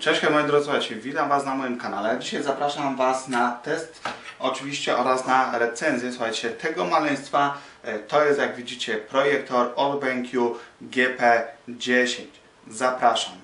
Cześć moi drodzy, słuchajcie, witam Was na moim kanale. Dzisiaj zapraszam Was na test oczywiście oraz na recenzję, słuchajcie, tego maleństwa. E, To jest jak widzicie projektor BenQ GP10. Zapraszam.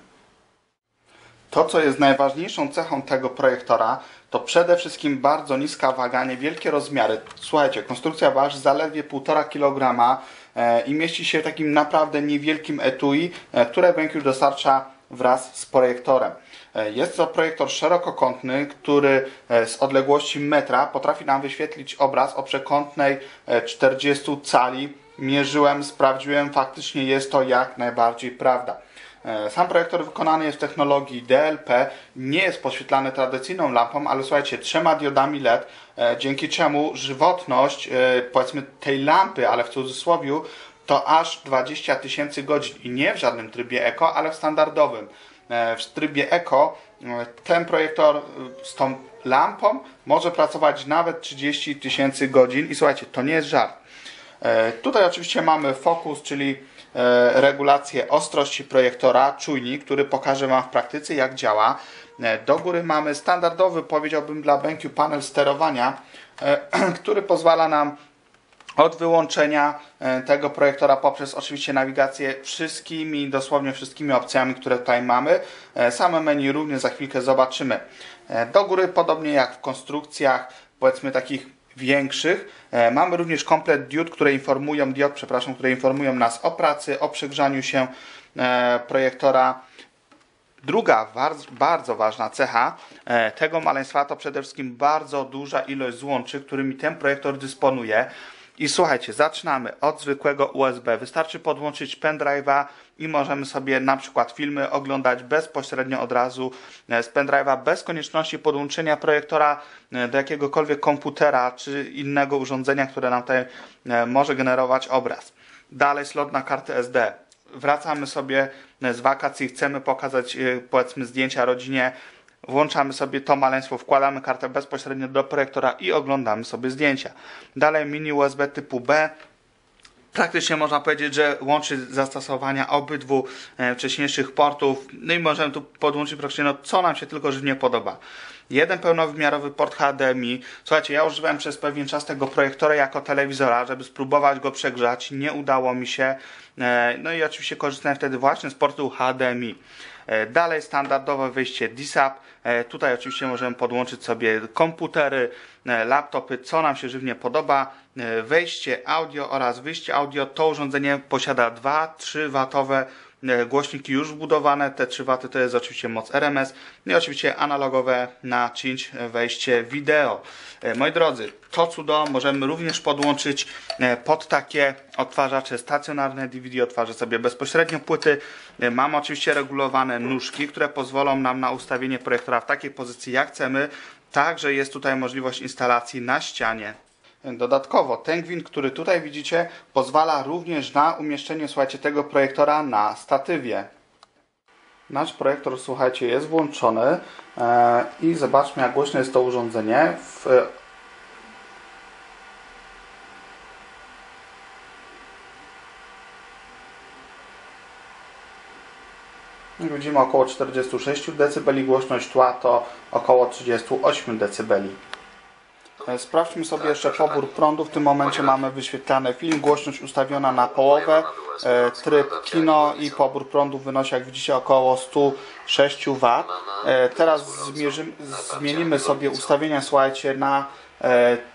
To, co jest najważniejszą cechą tego projektora, to przede wszystkim bardzo niska waga, niewielkie rozmiary. Słuchajcie, konstrukcja waży zaledwie 1,5 kg e, i mieści się w takim naprawdę niewielkim etui, e, które BenQ dostarcza wraz z projektorem. E, Jest to projektor szerokokątny, który e, z odległości metra potrafi nam wyświetlić obraz o przekątnej e, 40 cali. Mierzyłem, sprawdziłem, faktycznie jest to jak najbardziej prawda. E, Sam projektor wykonany jest w technologii DLP, nie jest poświetlany tradycyjną lampą, ale słuchajcie, trzema diodami LED, e, dzięki czemu żywotność e, powiedzmy tej lampy, ale w cudzysłowie, to aż 20 tysięcy godzin i nie w żadnym trybie Eco, ale w standardowym. E, W trybie Eco e, ten projektor e, z tą lampą może pracować nawet 30 tysięcy godzin i słuchajcie, to nie jest żart. Tutaj oczywiście mamy fokus, czyli regulację ostrości projektora, czujnik, który pokaże Wam w praktyce jak działa. Do góry mamy standardowy, powiedziałbym dla BenQ panel sterowania, który pozwala nam od wyłączenia e, tego projektora poprzez oczywiście nawigację wszystkimi, dosłownie wszystkimi opcjami, które tutaj mamy. E, Same menu również za chwilkę zobaczymy. E, Do góry, podobnie jak w konstrukcjach, powiedzmy takich większych, mamy również komplet diod, które informują, diod, przepraszam, które informują nas o pracy, o przegrzaniu się projektora. Druga bardzo, ważna cecha tego maleństwa to przede wszystkim bardzo duża ilość złączy, którymi ten projektor dysponuje. I słuchajcie, zaczynamy od zwykłego USB. Wystarczy podłączyć pendrive'a i możemy sobie na przykład filmy oglądać bezpośrednio od razu e, z pendrive'a, bez konieczności podłączenia projektora e, do jakiegokolwiek komputera czy innego urządzenia, które nam tutaj e, może generować obraz. Dalej slot na kartę SD wracamy sobie z wakacji, chcemy pokazać powiedzmy zdjęcia rodzinie, włączamy sobie to maleństwo, wkładamy kartę bezpośrednio do projektora i oglądamy sobie zdjęcia. Dalej mini USB typu B. Praktycznie można powiedzieć, że łączy zastosowania obydwu e, wcześniejszych portów. No i możemy tu podłączyć praktycznie no, co nam się tylko żywnie podoba. Jeden pełnowymiarowy port HDMI. Słuchajcie, ja używałem przez pewien czas tego projektora jako telewizora, żeby spróbować go przegrzać. Nie udało mi się. E, No i oczywiście korzystałem wtedy właśnie z portu HDMI. E, Dalej standardowe wyjście DISAP. E, Tutaj oczywiście możemy podłączyć sobie komputery, e, laptopy, co nam się żywnie podoba. E, Wejście audio oraz wyjście audio. To urządzenie posiada 2-3 watowe głośniki już wbudowane. Te 3 waty to jest oczywiście moc RMS. I oczywiście analogowe na cinch wejście wideo. E, Moi drodzy, to cudo możemy również podłączyć e, pod takie odtwarzacze stacjonarne DVD. Odtwarzę sobie bezpośrednio płyty. E, Mam oczywiście regulowane nóżki, które pozwolą nam na ustawienie projektora w takiej pozycji jak chcemy. Także jest tutaj możliwość instalacji na ścianie. Dodatkowo ten gwint, który tutaj widzicie, pozwala również na umieszczenie, słuchajcie, tego projektora na statywie. Nasz projektor, słuchajcie, jest włączony e, i zobaczmy, jak głośno jest to urządzenie. W, Jak widzimy około 46 dB, głośność tła to około 38 dB. E, Sprawdźmy sobie jeszcze pobór prądu. W tym momencie mamy wyświetlany film, głośność ustawiona na połowę, e, tryb kino i pobór prądu wynosi jak widzicie około 106 W. E, Teraz zmierzymy, zmienimy sobie ustawienia, słuchajcie, na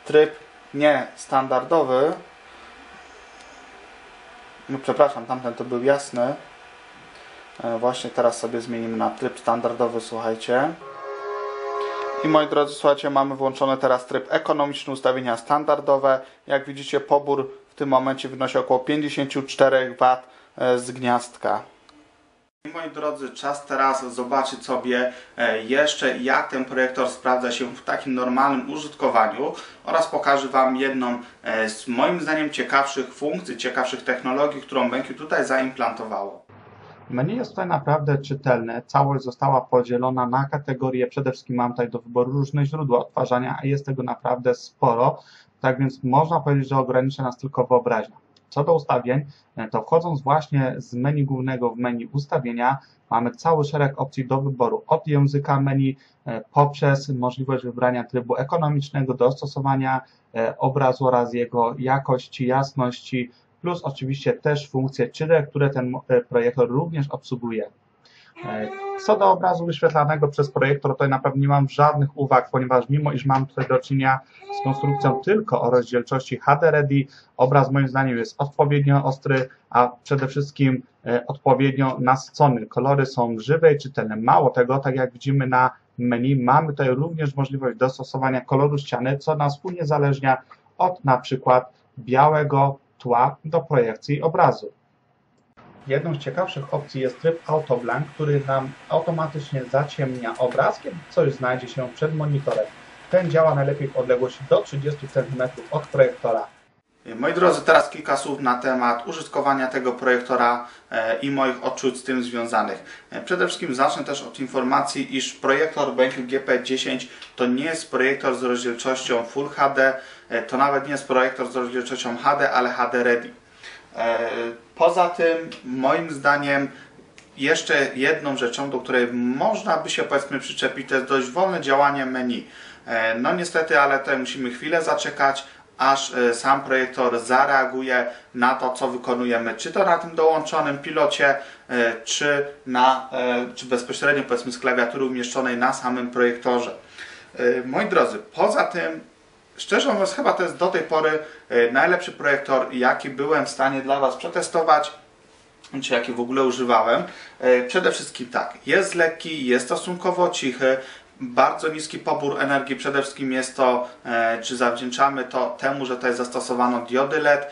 tryb nie standardowy. No, przepraszam, tamten to był jasny. Właśnie teraz sobie zmienimy na tryb standardowy, słuchajcie. I moi drodzy, słuchajcie, mamy włączony teraz tryb ekonomiczny, ustawienia standardowe. Jak widzicie, pobór w tym momencie wynosi około 54 W e, z gniazdka. I moi drodzy, czas teraz zobaczyć sobie e, jeszcze jak ten projektor sprawdza się w takim normalnym użytkowaniu oraz pokażę Wam jedną e, z moim zdaniem ciekawszych funkcji, ciekawszych technologii, którą BenQ tutaj zaimplantowało. Menu jest tutaj naprawdę czytelne. Całość została podzielona na kategorie. Przede wszystkim mam tutaj do wyboru różne źródła odtwarzania, a jest tego naprawdę sporo. Tak więc można powiedzieć, że ogranicza nas tylko wyobraźnia. Co do ustawień, e, to wchodząc właśnie z menu głównego w menu ustawienia, mamy cały szereg opcji do wyboru od języka menu e, poprzez możliwość wybrania trybu ekonomicznego, dostosowania e, obrazu oraz jego jakości, jasności, plus oczywiście też funkcje 3D, które ten projektor również obsługuje. Co do obrazu wyświetlanego przez projektor, to na pewno nie mam żadnych uwag, ponieważ mimo iż mam tutaj do czynienia z konstrukcją tylko o rozdzielczości HD Ready, obraz moim zdaniem jest odpowiednio ostry, a przede wszystkim e, odpowiednio nasycony. Kolory są żywe i czytelne. Mało tego, tak jak widzimy na menu, mamy tutaj również możliwość dostosowania koloru ściany, co nas uniezależnia od na przykład białego tła do projekcji obrazu. Jedną z ciekawszych opcji jest tryb Autoblank, który nam automatycznie zaciemnia obraz, kiedy coś znajdzie się przed monitorem. Ten działa najlepiej w odległości do 30 cm od projektora. Moi drodzy, teraz kilka słów na temat użytkowania tego projektora e, i moich odczuć z tym związanych. E, przede wszystkim zacznę też od informacji, iż projektor BenQ GP10 to nie jest projektor z rozdzielczością Full HD, to nawet nie jest projektor z rozdzielczością HD, ale HD Ready. Poza tym, moim zdaniem, jeszcze jedną rzeczą, do której można by się powiedzmy przyczepić, to jest dość wolne działanie menu. E, no niestety, ale tutaj musimy chwilę zaczekać, aż e, sam projektor zareaguje na to, co wykonujemy, czy to na tym dołączonym pilocie, e, czy, na, czy bezpośrednio powiedzmy z klawiatury umieszczonej na samym projektorze. Moi drodzy, poza tym Szczerze mówiąc, chyba to jest do tej pory e, najlepszy projektor, jaki byłem w stanie dla Was przetestować, czy jaki w ogóle używałem. E, przede wszystkim tak, jest lekki, jest stosunkowo cichy, bardzo niski pobór energii. Przede wszystkim jest to, e, czy zawdzięczamy to temu, że tutaj zastosowano diody LED.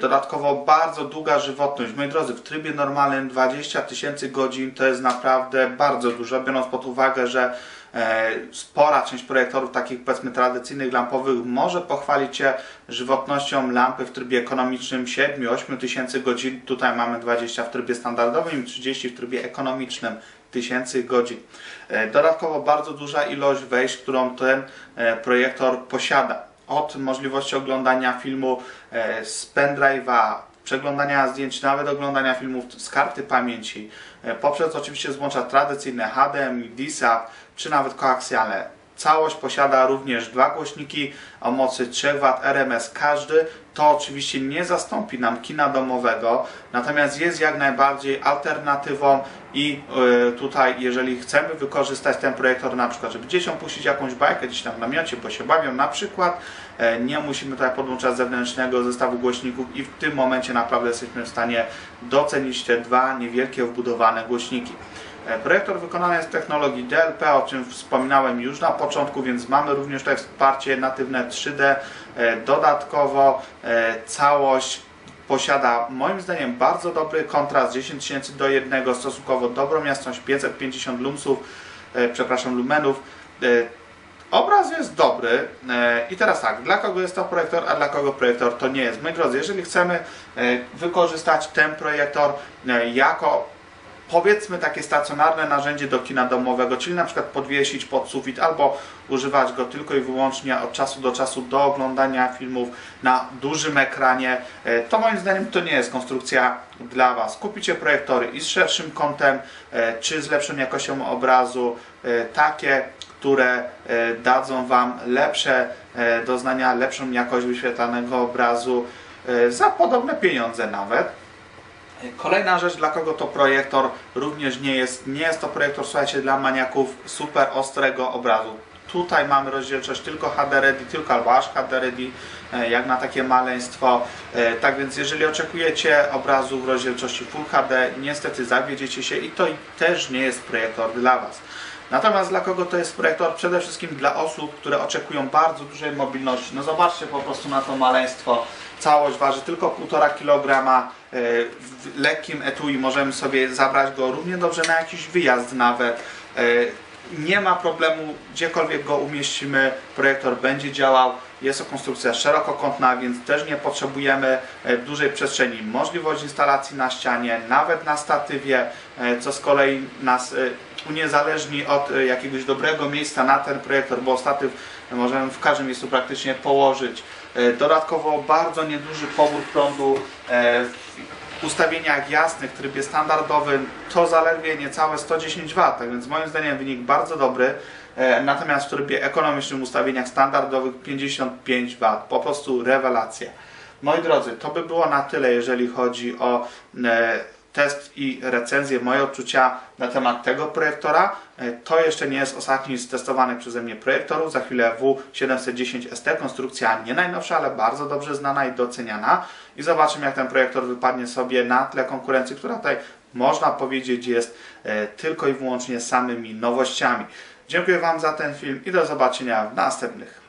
Dodatkowo bardzo długa żywotność. Moi drodzy, w trybie normalnym 20 tysięcy godzin to jest naprawdę bardzo dużo, biorąc pod uwagę, że spora część projektorów takich powiedzmy tradycyjnych lampowych może pochwalić się żywotnością lampy w trybie ekonomicznym 7-8 tysięcy godzin. Tutaj mamy 20 w trybie standardowym i 30 w trybie ekonomicznym tysięcy godzin. E, dodatkowo bardzo duża ilość wejść, którą ten e, projektor posiada. Od możliwości oglądania filmu z pendrive'a, przeglądania zdjęć, nawet oglądania filmów z karty pamięci, poprzez oczywiście złącza tradycyjne HDMI, DSAP, czy nawet koaksjalne. Całość posiada również dwa głośniki o mocy 3 W RMS każdy. To oczywiście nie zastąpi nam kina domowego, natomiast jest jak najbardziej alternatywą i y, tutaj jeżeli chcemy wykorzystać ten projektor na przykład, żeby dzieciom puścić jakąś bajkę gdzieś tam w namiocie, bo się bawią na przykład, e, nie musimy tutaj podłączać zewnętrznego zestawu głośników i w tym momencie naprawdę jesteśmy w stanie docenić te dwa niewielkie wbudowane głośniki. E, projektor wykonany jest w technologii DLP, o czym wspominałem już na początku, więc mamy również tutaj wsparcie natywne 3D. E, dodatkowo e, całość posiada moim zdaniem bardzo dobry kontrast 10 000 do 1, stosunkowo dobrą jasność 550 lumsów, przepraszam lumenów. Obraz jest dobry i teraz tak, dla kogo jest to projektor, a dla kogo projektor to nie jest. Moi drodzy, jeżeli chcemy wykorzystać ten projektor jako powiedzmy takie stacjonarne narzędzie do kina domowego, czyli na przykład podwiesić pod sufit albo używać go tylko i wyłącznie od czasu do czasu do oglądania filmów na dużym ekranie, e, to moim zdaniem to nie jest konstrukcja dla Was. Kupicie projektory i z szerszym kątem, e, czy z lepszą jakością obrazu, e, takie, które dadzą Wam lepsze doznania, lepszą jakość wyświetlanego obrazu za podobne pieniądze nawet. Kolejna rzecz, dla kogo to projektor również nie jest, nie jest to projektor, słuchajcie, dla maniaków super ostrego obrazu. Tutaj mamy rozdzielczość tylko HD Ready, tylko albo aż HD Ready, e, jak na takie maleństwo. E, tak więc jeżeli oczekujecie obrazu w rozdzielczości Full HD, niestety zawiedziecie się i to też nie jest projektor dla Was. Natomiast dla kogo to jest projektor? Przede wszystkim dla osób, które oczekują bardzo dużej mobilności. No zobaczcie po prostu na to maleństwo. Całość waży tylko 1,5 kg. E, w lekkim etui możemy sobie zabrać go równie dobrze na jakiś wyjazd nawet. E, nie ma problemu, gdziekolwiek go umieścimy, projektor będzie działał. Jest to konstrukcja szerokokątna, więc też nie potrzebujemy e, dużej przestrzeni. Możliwość instalacji na ścianie, nawet na statywie, co z kolei nas uniezależni od jakiegoś dobrego miejsca na ten projektor, bo statyw możemy w każdym miejscu praktycznie położyć. E, Dodatkowo bardzo nieduży pobór prądu e, ustawieniach jasnych trybie standardowym to zaledwie niecałe 110 W, tak więc moim zdaniem wynik bardzo dobry. E, Natomiast w trybie ekonomicznym ustawieniach standardowych 55 W, po prostu rewelacja. Moi drodzy, to by było na tyle, jeżeli chodzi o e, test i recenzję, moje odczucia na temat tego projektora. E, To jeszcze nie jest ostatni z testowanych przeze mnie projektorów. Za chwilę W710ST, konstrukcja nie najnowsza, ale bardzo dobrze znana i doceniana. I zobaczymy, jak ten projektor wypadnie sobie na tle konkurencji, która tutaj można powiedzieć jest e, tylko i wyłącznie samymi nowościami. Dziękuję Wam za ten film i do zobaczenia w następnych.